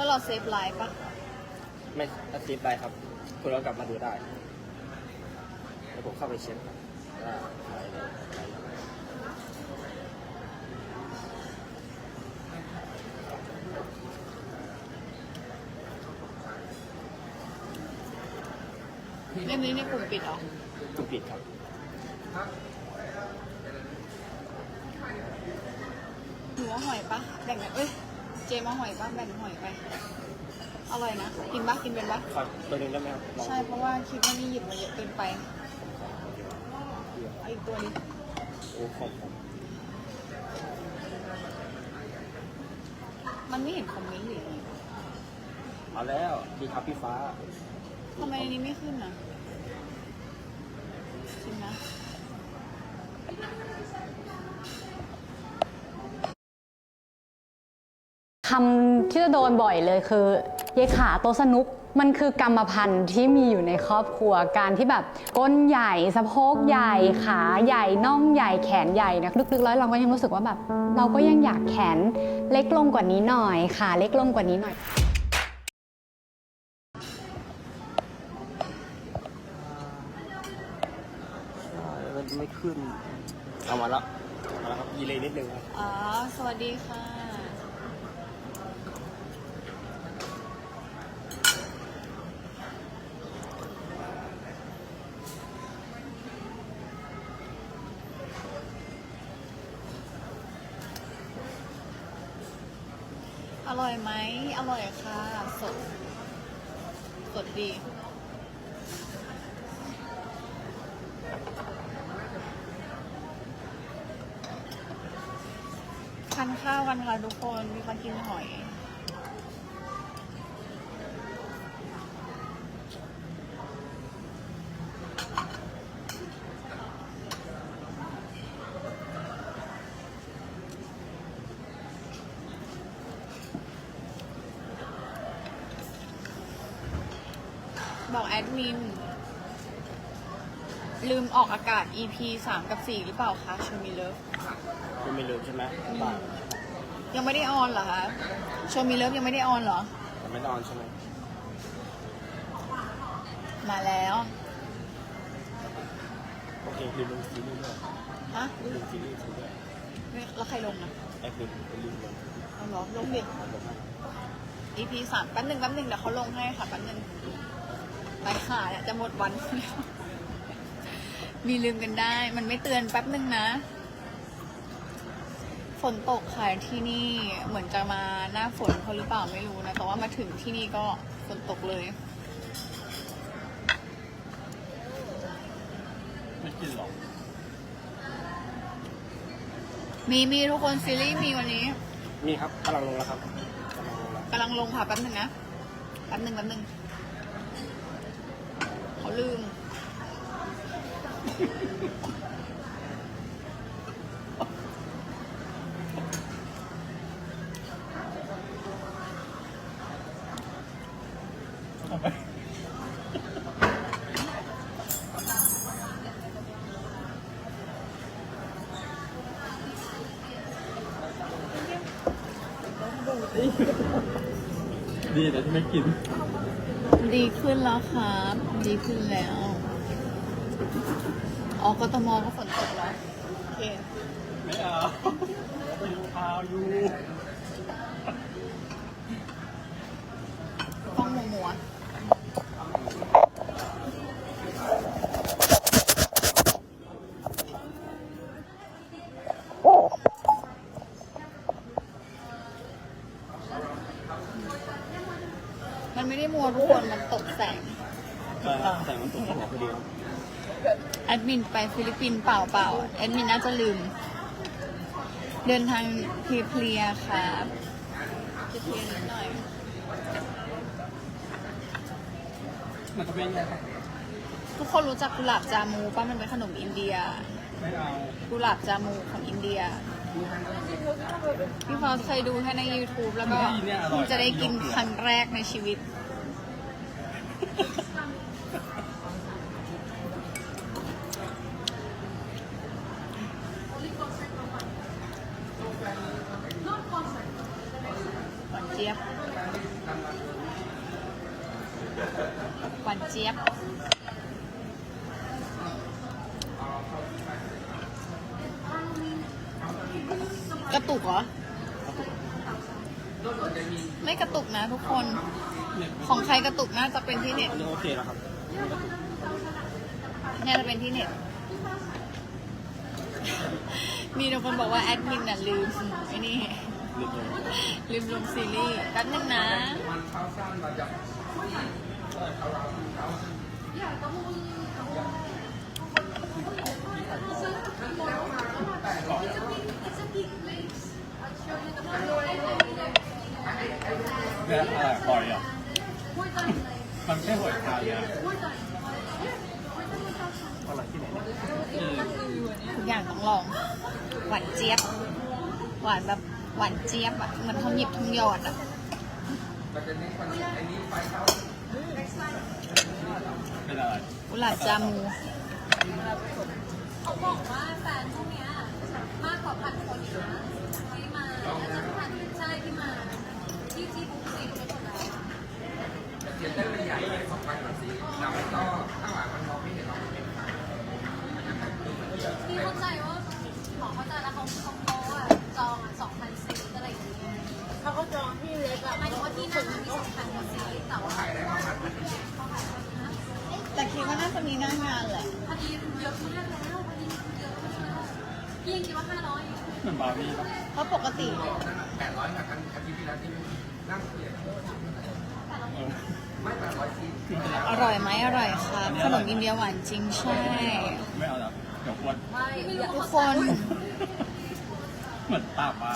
แล้วเราเซฟไลฟ์ปะไม่อาทิตย์ได้ครับ คุณเรากลับมาดูได้เดี๋ยวผมเข้าไปเช็คว่าอะไรเนี่ยอะไรเนี่ยเล่มนี้ในกลุ่มปิดเหรอคุณปิดครับ หนูว่าหอยปะแบ่งกันเอ้ย เจมาหอยปะแบ่งหอยไป อร่อยนะ กินปะกินเป็นปะขอตัวหนึงได้ไหมครับลองใช่เพราะว่าคิดว่านี่หยิบมาเยอะเกินไปเอาอีกตัวนี้โอ้ของผมมันไม่เห็นคอมเมนต์หรือไงเอาแล้วดีครับพี่ฟ้าทำไมอันนี้ไม่ขึ้นนะจริงนะ คำที่จะโดนบ่อยเลยคือเยายขาโตะสนุกมันคือกรรมพันธุ์ที่มีอยู่ในครอบครัวการที่แบบก้นใหญ่สะโพกใหญ่ขาใหญ่น่องใหญ่แขนใหญ่นะลึกๆแล้วเราก็ยังรู้สึกว่าแบบ เราก็ยังอยากแขนเล็กลงกว่านี้หน่อยขาเล็กลงกว่านี้หน่อยใช่มันไม่ขึ้นเอามาแล้วมาแล้วครับยีเลยนิดนึงครับอ๋อสวัสดีค่ะ อร่อยไหม อร่อยค่ะ สด ส ดดี ทานข้าวกันค่ะทุกคน มีคนกินหอย บอกแอดมิน ลืมออกอากาศ EP 3กับ4หรือเปล่าคะชมีเลิฟคุณไม่ลืมใช่ไหมบาทยังไม่ได้ออนเหรอคะโชว์มีเลิฟยังไม่ได้ออนเหรอ แต่ไม่นอนใช่ไหมมาแล้วโอเคลืมลงซีรีส์ด้วยฮะลืมซีรีส์ด้วยแล้วใครลงนะแอปลืมลืมลงเอาเหรอลงดิ ลงให้ EP สามแป๊บหนึ่งแป๊บหนึ่งเดี๋ยวเขาลงให้ค่ะแป๊บหนึ่ง ไปค่ะเนี่ยจะหมดวันแล้วมีลืมกันได้ มันไม่เตือนแป๊บหนึ่งนะ ฝนตกค่ะที่นี่เหมือนจะมาหน้าฝนเขาหรือเปล่าไม่รู้นะ แต่ว่ามาถึงที่นี่ก็ฝนตกเลย ไม่กินหรอก มีมีทุกคนซีรีส์มีวันนี้ มีครับกำลังลงแล้วครับกำลังลงแล้วกำลังลงค่ะแป๊บหนึ่งนะแป๊บหนึ่งแป๊บหนึ่งเขา ลืม ดีแต่ที่ไม่กิน ดีขึ้นแล้วครับ ดีขึ้นแล้ว ออกกทมก็ฝนตกแล้ว โอเค ไม่เอาไปดูพาวอยู่ ไม่ได้มัวทุกคนมันตกแสงแต่แต่มันตกหัวพอดีครับแอดมินไปฟิลิปปินส์เปล่าเปล่าๆแอดมินน่าจะลืม เดินทางเพลียๆครับจะเพลียนิดหน่อย มันจะเป็นยังไงทุกคนรู้จักกุหลาบจามูป่ะมันเป็นขนมอินเดีย ไม่เอากุหลาบจามูของอินเดีย พี่ฟอสเคยดูแค่ใน YouTube แล้วก็เพิ่งจะได้กินครั้งแรกในชีวิตก่อนกิน จี๊ยบหวานเจี๊ยบกระตุกเหรอ ไม่กระตุกนะทุกคน ของใครกระตุกน่าจะเป็นที่เน็ตอันนี้โอเคแล้วครับน่าจะเป็นที่เน็ต มีแต่คนบอกว่าแอดมินน่ะลืมไอ้นี่ ลืมเลยลืมลงซีรีส์แป๊บนึงนะ เนี่ยอะไรหอยอะ มันไม่ใช่หอยทากเลยอะอร่อยที่ไหนเนี่ย ทุกอย่างต้องลอง หวานเจี๊ยบ หวานแบบ หวานเจี๊ยบอะเหมือนทองหยิบทองหยอดอะเป็นอะไรกุหลาบจามูเขาบอกว่าแฟนพวกเนี้ยมากกว่าพันคนอีกนะที่มาน่าจะพันใช่ที่มา ที่ที่บุ๊กซีไปหมดแล้วพี่ งานแหละพอดีเยอะมากแล้วพอดีเยอะมากพี่ยังคิดว่าห้าร้อยเหมือนบาร์บี้ปะเพราะปกติเอออร่อยไหมอร่อยครับขนมอินเดียหวานจริงใช่ ไม่เอาแล้วเดี๋ยวอ้วนไม่รู้ทุกคน เหมือนตาปลา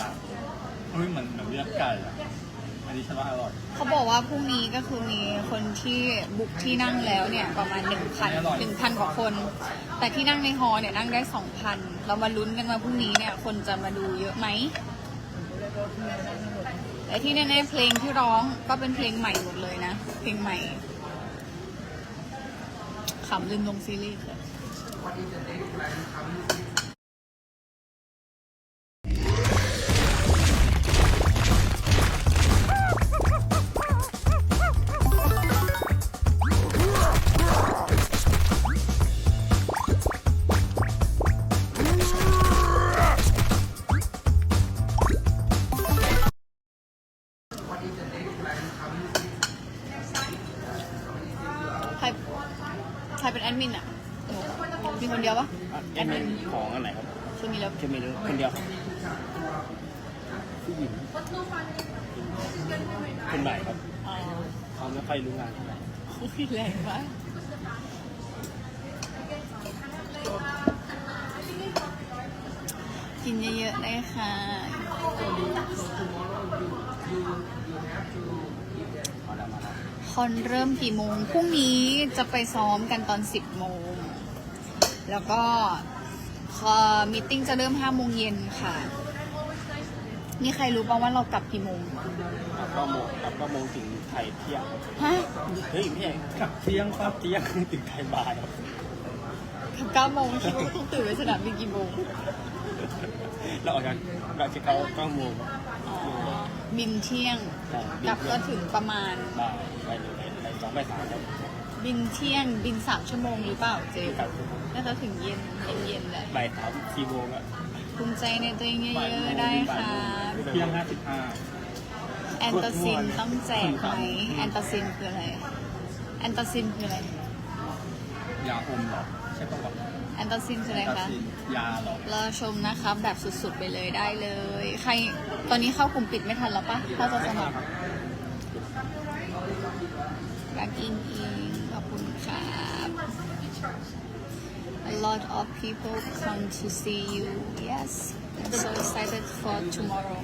เฮ้ยเหมือนเหมือนเลือดไก่อะอั นนี้ฉันว่าอร่อย เขาบอกว่าพรุ่งนี้ก็คือมีคนที่บุกที่นั่งแล้วเนี่ยประมาณ 1,000 1,000กว่าคน แต่ที่นั่งในฮอลล์เนี่ยนั่งได้ 2,000 เรามาลุ้นกันว่าพรุ่งนี้เนี่ยคนจะมาดูเยอะไหมแต่ที่แน่ๆเพลงที่ร้องก็เป็นเพลงใหม่หมดเลยนะ เพลงใหม่ขำลืมลงซีรีส์เลย เป็นแอดมินอะหนูมีคนเดียวปะอะแอดมินของอันไหนครับคือมีแล้วแค่ไม่รู้คนเดียวครับผู้หญิงคนใหม่ครับอ๋อเขาไม่ค่อยรู้งานเท่าไหร่อุ้ยแรงมาก กินเยอะๆเลยค่ะเอาแล้วมาแล้วคอนเริ่มกี่โมง พรุ่งนี้จะไปซ้อมกันตอน 10 โมง แล้วก็คอมิทติ้งจะเริ่ม 5 โมงเย็นค่ะ นี่ใครรู้ป่าว่าเรากลับกี่โมงกลับก็โมงกลับก็โมงถึงไทยเที่ยง ฮะ เฮ้ยไม่ใช่กลับเที่ยงครับเที่ยงถึงไทยบ่ายครับ กลับเก้าโมงคิดว่าต้องตื่นไปสนามบินกี่โมงเราออกจากเราจะเข้าเก้าโมงครับอ๋อบินเที่ยงใช่กลับก็ถึงประมาณบ่ายไปเลยไปสองไปสามครับบินเที่ยงบินสามชั่วโมงหรือเปล่าเจ๊กลับน่าจะถึงเย็นเย็นๆแหละบ่ายสามสี่โมงอะภูมิใจในตัวเองเยอะๆได้ค่ะเที่ยงห้าสิบห้าแอนตาซินต้องแจกไหมแอนตาซินคืออะไรแอนตาซินคืออะไร ยาอมเหรอใช่ปะวะแอนตาซินคืออะไรตัดคะสินยาเหรอรอชมนะคะแบบสุดๆไปเลยได้เลย ใครตอนนี้เข้ากลุ่มปิดไม่ทันแล้วปะถ้าจะสมัครรักอิงอิงขอบคุณครับ A lot of people come to see you yes I'm so excited for tomorrow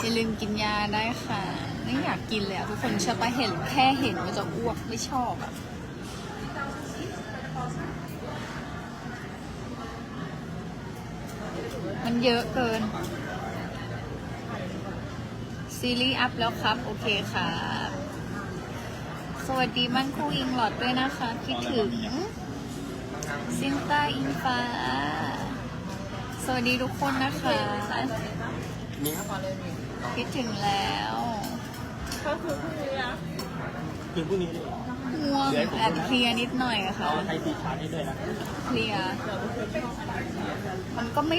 อย่าลืมกินยาได้ค่ะ ไม่อยากกินเลยอะทุกคนเชื่อปะเห็นแค่เห็นก็จะอ้วกไม่ชอบอะ มันเยอะเกิน ซีรีส์อัพแล้วครับ โอเคครับสวัสดีมั่นคงอิงหลอดด้วยนะคะ คิดถึงซินตาอิงฟ้า สวัสดีทุกคนนะคะมีครับมาเลย มีคิดถึงแล้วคือพรุ่งนี้เลยง่วงแอบเพลียนิดหน่อยอะค่ะ เอาไทยสีชาร์จให้ด้วยนะเพลีย มันก็ไม่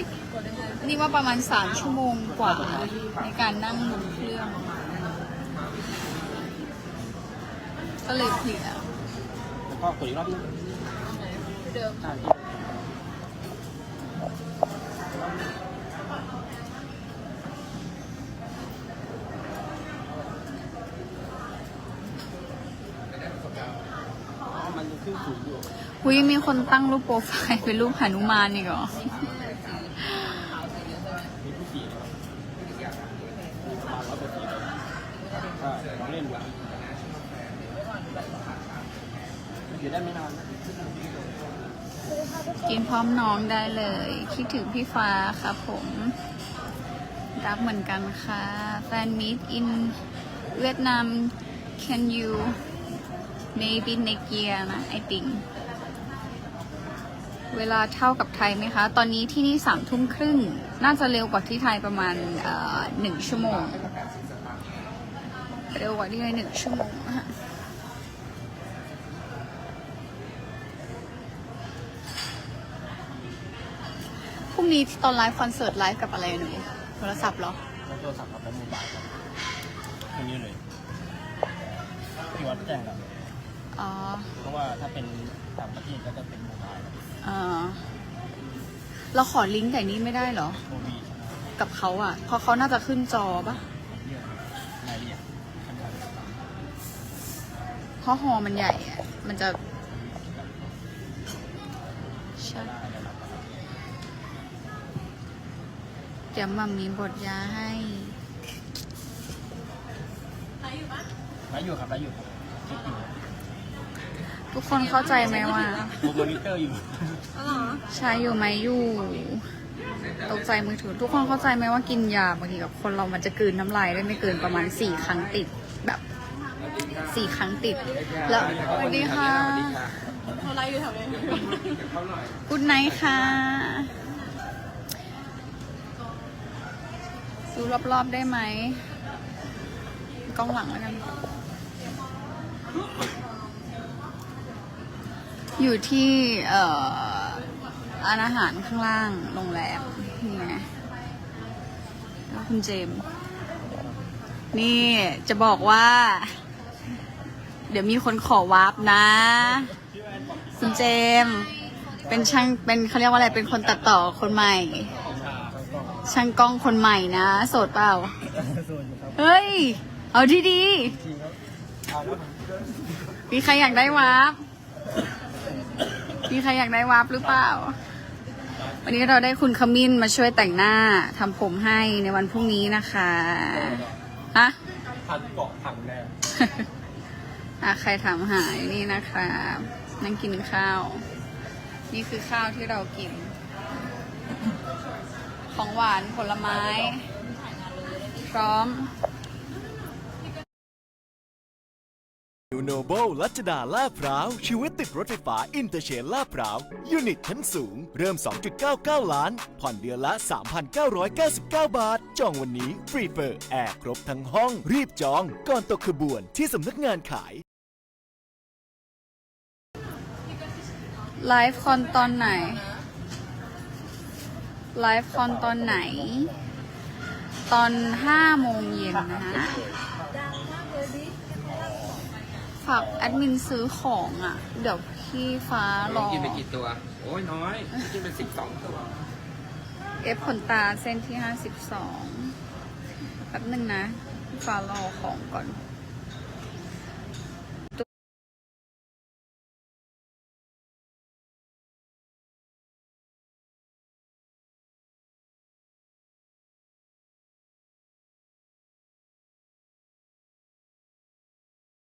นี่ว่าประมาณสามชั่วโมงกว่า ในการนั่งบนเครื่อง ก็เลยเพลีย แล้วก็กดอีกรอบนึงเดิมใช่ มันยังขึ้นสูงอยู่คุยมีคนตั้งรูปโปรไฟล์เป็นรูปหนุมานอีกเหรอมีผู้สี่นะครับมีประมาณร้อยกว่าสี่เลยก็ลองเล่นดูอยู่ได้ไม่นานนะกินพร้อมน้องได้เลย คิดถึงพี่ฟ้าครับผม รักเหมือนกันค่ะ แฟนมีตอินเวียดนาม can you maybe next year นะ I think เวลาเท่ากับไทยไหมคะ ตอนนี้ที่นี่สามทุ่มครึ่ง น่าจะเร็วกว่าที่ไทยประมาณหนึ่งชั่วโมง เร็วกว่าที่ไทยหนึ่งชั่วโมงนะพรุ่งนี้ตอนไลฟ์คอนเสิร์ตไลฟ์กับอะไรหนูโทรศัพท์เหรอแล้วโทรศัพท์กับเป็นมือบายครับแค่นี้เลยที่วัดแจ้งครับ อ๋อเพราะว่าถ้าเป็นต่างประเทศก็จะเป็นมือบายครับเออเราขอลิงก์ไก่นี้ไม่ได้เหรอ โมบีใช่ไหมกับเขาอะเพราะเขาน่าจะขึ้นจอปะเรื่องรายละเอียดขั้นตอนเพราะฮอมันใหญ่อะมันจะใช่ได้ระดับประเทศเดี๋ยวมัมมีบทยาให้ไลฟ์อยู่ครับไลฟ์อยู่ครับเช็คอยู่ ทุกคนเข้าใจไหมว่าดูมอนิเตอร์อยู่ใช้อยู่ไหมอยู่ตกใจมือถือ ทุกคนเข้าใจไหมว่ากินยาบางทีกับคนเรามันจะกลืนน้ำลายได้ไม่เกินประมาณสี่ครั้งติดแบบสี่ครั้งติด แล้วสวัสดีค่ะเขาไล่อยู่แถวนี้กุดไนค่ะดูรอบๆได้ไหมกล้องหลังแล้วกัน อยู่ที่เอ่อร้านอาหารข้างล่างโรงแรมนี่ไงแล้วคุณเจมส์นี่จะบอกว่า เดี๋ยวมีคนขอวาร์ปนะ คุณเจมส์เป็นช่างเป็นเขาเรียกว่าอะไรเป็นคนตัดต่อคนใหม่ ช่างกล้องคนใหม่นะ โสดเปล่า เฮ้ย เอาดีดี มีใครอยากได้วาร์ป มีใครอยากได้วาร์ปหรือเปล่า วันนี้เราได้คุณขมิ้นมาช่วยแต่งหน้าทำผมให้ในวันพรุ่งนี้นะคะฮะพันเกาะพังแน่อะใครถามหายนี่นะคะนั่งกินข้าว นี่คือข้าวที่เรากิน ของหวานผลไม้ พร้อม นิวโนเบิลรัชดาลาดพร้าว ชีวิตติดรถไฟฟ้าอินเตอร์เชนลาดพร้าว ยูนิตชั้นสูง เริ่ม 2.99 ล้าน ผ่อนเดือนละ 3,999 บาท จองวันนี้ฟรีเฟอร์แอร์ครบทั้งห้อง รีบจอง ก่อนตกขบวนที่สำนักงานขาย ไลฟ์คอนตอนไหน ไลฟ์คอนตอนไหน ตอนห้าโมงเย็นนะฮะ ฝากแอดมินซื้อของอะ เดี๋ยวพี่ฟ้ารอกินไปกี่ตัว โอ้ยน้อย กินเป็นสิบสองตัว เอฟขนตาเส้นที่ห้าสิบสองแป๊บหนึ่งนะพี่ฟ้ารอของก่อนอ